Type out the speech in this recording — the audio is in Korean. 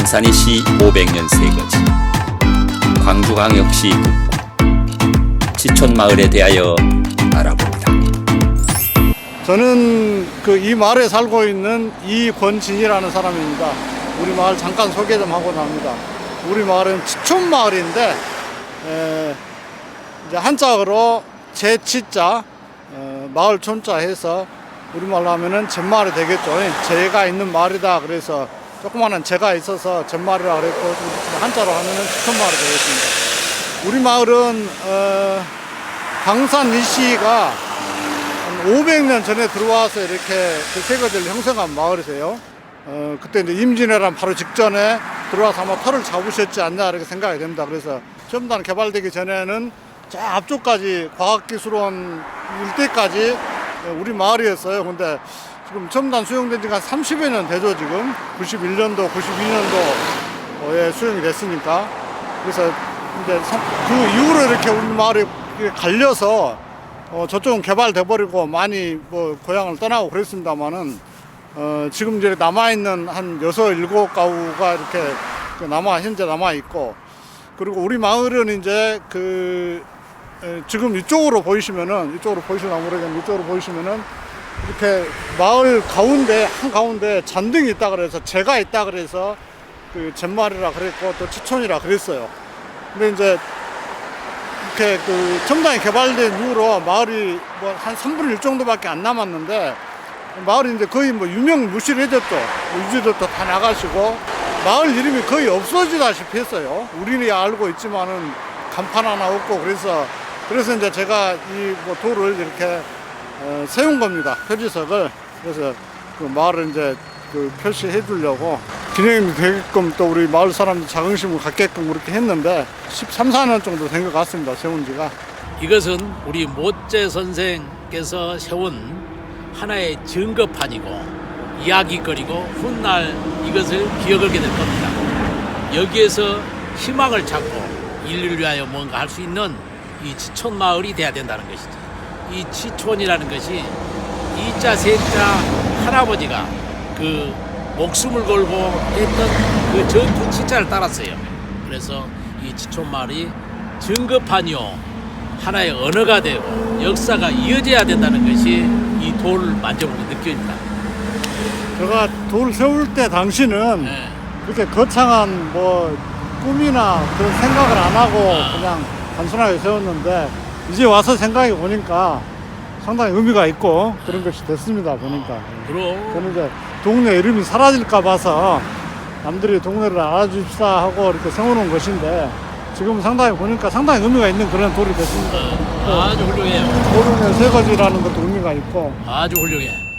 광산이 시 500년 세거지 광주광역시 지촌마을에 대하여 알아봅니다. 저는 그 이 마을에 살고 있는 이권진이라는 사람입니다. 우리 마을 잠깐 소개 좀 하고 납니다. 우리 마을은 지촌 마을인데 에, 이제 한자어로 제치자 어, 마을 촌자 해서 우리 말로 하면은 젠마을이 되겠죠. 제가 있는 마을이다. 그래서 조그마한 제가 있어서 젠마을이라 그랬고 한자로 하면은 지촌 마을이 되겠습니다. 우리 마을은 어, 광산 이시가 한 500년 전에 들어와서 이렇게 그 세거지를 형성한 마을이세요. 어, 그때 이제 임진왜란 바로 직전에 들어와서 아마 터를 잡으셨지 않나 이렇게 생각이 됩니다. 그래서 첨단 개발되기 전에는 저 앞쪽까지 과학기술원 일대까지 우리 마을이었어요. 근데 지금 첨단 수용된 지가 한 30여 년 되죠, 지금. 91년도, 92년도에 수용이 됐으니까. 그래서 이제 성- 그 이후로 이렇게 우리 마을이 갈려서 어, 저쪽은 개발돼 버리고 많이 뭐 고향을 떠나고 그랬습니다만은 어, 지금 이제 남아 있는 한 여섯 일곱 가구가 이렇게 그 남아 현재 남아 있고 그리고 우리 마을은 이제 그 에, 지금 이쪽으로 보이시면은 이쪽으로 보이시나 모르겠는데 이쪽으로 보이시면은 이렇게 마을 가운데 한 가운데 잔등이 있다 그래서 제가 있다 그래서 그 젠마을이라 그랬고 또 치촌이라 그랬어요. 근데 이제 이렇게 그 첨단이 개발된 이후로 마을이 뭐 한 3분의 1 정도밖에 안 남았는데 마을이 이제 거의 뭐 유명 무실해졌죠. 유지들도 다 나가시고 마을 이름이 거의 없어지다시피 했어요. 우리는 알고 있지만은 간판 하나 없고 그래서 그래서 이제 제가 이뭐 돌을 이렇게 어, 세운 겁니다. 표지석을 그래서 그 마을을 이제 그 표시해 주려고 기념이 되게끔 또 우리 마을 사람들 자긍심을 갖게끔 그렇게 했는데 13, 14년 정도 된 것 같습니다. 세운 지가. 이것은 우리 모째 선생께서 세운 하나의 증거판이고 이야기거리고 훗날 이것을 기억하게 될 겁니다. 여기에서 희망을 찾고 인류를 위하여 뭔가 할 수 있는 이 지촌 마을이 돼야 된다는 것이죠. 이 지촌이라는 것이 이자 세자 할아버지가 그 목숨을 걸고 했던 그 전투 치자를 따랐어요. 그래서 이 지촌 마을이 증거판이요 하나의 언어가 되고 역사가 이어져야 된다는 것이 이 돌을 만져보면 느껴집니다. 제가 돌 세울 때 당시는 네. 그렇게 거창한 뭐 꿈이나 그런 생각을 안 하고 아. 그냥 단순하게 세웠는데 이제 와서 생각해 보니까 상당히 의미가 있고 그런 것이 됐습니다 보니까 그럼 저는 이제 동네 이름이 사라질까 봐서 남들이 동네를 알아줍시다 하고 이렇게 세워놓은 것인데 지금 상당히 보니까 상당히 의미가 있는 그런 돌이 됐습니다. 어, 아주 훌륭해요. 도름의 세 가지라는 것도 의미가 있고 아주 훌륭해.